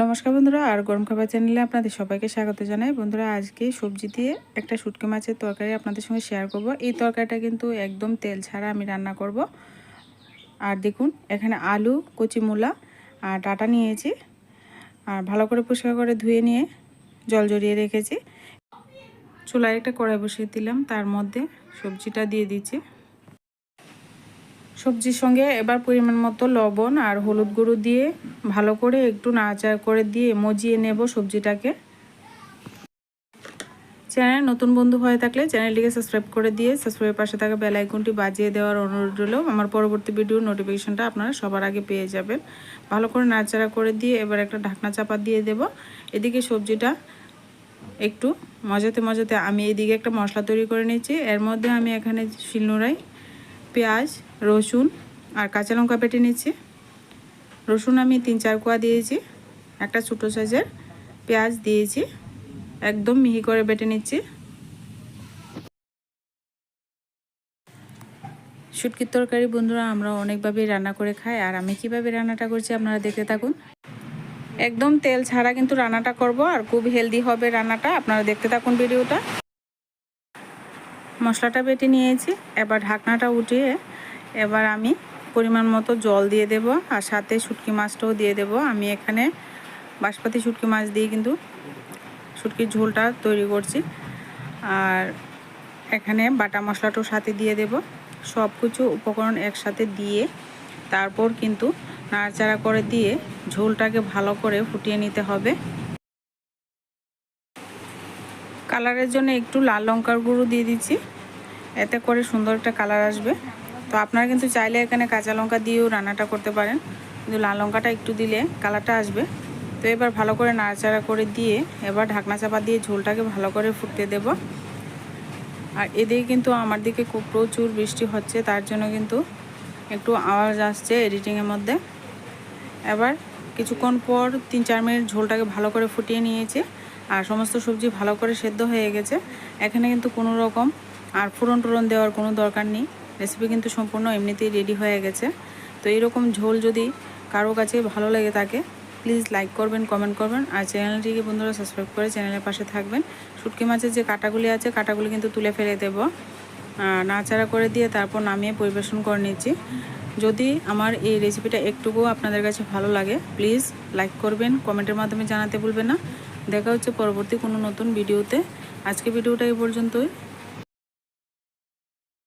নমস্কার বন্ধুরা, আর গরম খাবার চ্যানেলে আপনাদের সবাইকে স্বাগত জানাই। বন্ধুরা, আজকে সবজি দিয়ে একটা শুটকি মাছের তরকারি আপনাদের সঙ্গে শেয়ার করব। এই তরকারিটা কিন্তু একদম তেল ছাড়া আমি রান্না করব। আর দেখুন, এখানে আলু, কচি মূলা আর ডাটা নিয়েছি। আর ভালো করে পরিষ্কার করে ধুয়ে নিয়ে জল জড়িয়ে রেখেছি। চুলায় একটা কড়াই বসিয়ে দিলাম, তার মধ্যে সবজিটা দিয়ে দিচ্ছি। সবজির সঙ্গে এবার পরিমাণ মতো লবণ আর হলুদ গুঁড়ো দিয়ে ভালো করে একটু নাড়াচাড়া করে দিয়ে মজিয়ে নেব সবজিটাকে। চ্যানেল নতুন বন্ধু হয়ে থাকলে চ্যানেলটিকে সাবস্ক্রাইব করে দিয়ে সাবস্ক্রাইবের পাশে থাকা বেল আইকনটি বাজিয়ে দেওয়ার অনুরোধ রইল। আমার পরবর্তী ভিডিওর নোটিফিকেশনটা আপনারা সবার আগে পেয়ে যাবেন। ভালো করে নাড়াচাড়া করে দিয়ে এবার একটা ঢাকনা চাপা দিয়ে দেব। এদিকে সবজিটা একটু মজাতে মজাতে আমি এদিকে একটা মশলা তৈরি করে নিয়েছি। এর মধ্যে আমি এখানে শিলনোড়াই, পেঁয়াজ, রসুন আর কাঁচা লঙ্কা পেটে নিচ্ছি রসুন আমি তিন চার কোয়া দিয়েছি, একটা ছোটো সাইজের পেঁয়াজ দিয়েছি, একদম মিহি করে বেটে নিচ্ছি। শুটকির তরকারি বন্ধুরা, আমরা অনেকভাবেই রান্না করে খাই, আর আমি কীভাবে রান্নাটা করছি আপনারা দেখতে থাকুন। একদম তেল ছাড়া কিন্তু রান্নাটা করব, আর খুব হেলদি হবে রান্নাটা, আপনারা দেখতে থাকুন ভিডিওটা। মশলাটা বেটে নিয়েছি, এবার ঢাকনাটা উঠিয়ে এবার আমি পরিমাণ মতো জল দিয়ে দেব আর সাথে শুটকি মাছটাও দিয়ে দেব। আমি এখানে বাঁশপাতি শুটকি মাছ দিয়ে কিন্তু শুটকির ঝোলটা তৈরি করছি। আর এখানে বাটা মশলাটাও সাথে দিয়ে দেব। সব কিছু উপকরণ একসাথে দিয়ে তারপর কিন্তু নাড়াচাড়া করে দিয়ে ঝোলটাকে ভালো করে ফুটিয়ে নিতে হবে। কালারের জন্য একটু লাল লঙ্কার গুঁড়ো দিয়ে দিচ্ছি। এতে করে সুন্দর একটা কালার আসবে। তো আপনারা কিন্তু চাইলে এখানে কাঁচা লঙ্কা দিয়েও রান্নাটা করতে পারেন। কিন্তু লাল লঙ্কাটা একটু দিলে কালারটা আসবে। তো এবার ভালো করে নাড়াচাড়া করে দিয়ে এবার ঢাকনা চাপা দিয়ে ঝোলটাকে ভালো করে ফুটতে দেব। আর এদিকে কিন্তু আমার দিকে খুব প্রচুর বৃষ্টি হচ্ছে, তার জন্য কিন্তু একটু আওয়াজ আসছে এডিটিংয়ের মধ্যে। এবার কিছুক্ষণ পর তিন চার মিনিট ঝোলটাকে ভালো করে ফুটিয়ে নিয়েছে। আর সমস্ত সবজি ভালো করে সেদ্ধ হয়ে গেছে। এখানে কিন্তু কোনো রকম আর ফুরন টুরন দেওয়ার কোনো দরকার নেই। রেসিপি কিন্তু সম্পূর্ণ এমনিতেই রেডি হয়ে গেছে। তো এইরকম ঝোল যদি কারও কাছে ভালো লেগে থাকে প্লিজ লাইক করবেন কমেন্ট করবেন। আর চ্যানেলটিকে বন্ধুরা সাবস্ক্রাইব করে চ্যানেলের পাশে থাকবেন। শুটকি মাছের যে কাটাগুলি আছে, কাটাগুলি কিন্তু তুলে ফেলে দেব। নাচাড়া করে দিয়ে তারপর নামিয়ে পরিবেশন করে নিচ্ছি। যদি আমার এই রেসিপিটা একটুকুও আপনাদের কাছে ভালো লাগে প্লিজ লাইক করবেন কমেন্টের মাধ্যমে জানাতে ভুলবেন না। দেখা হচ্ছে পরবর্তী কোনো নতুন ভিডিওতে আজকে ভিডিওটা এই পর্যন্তই।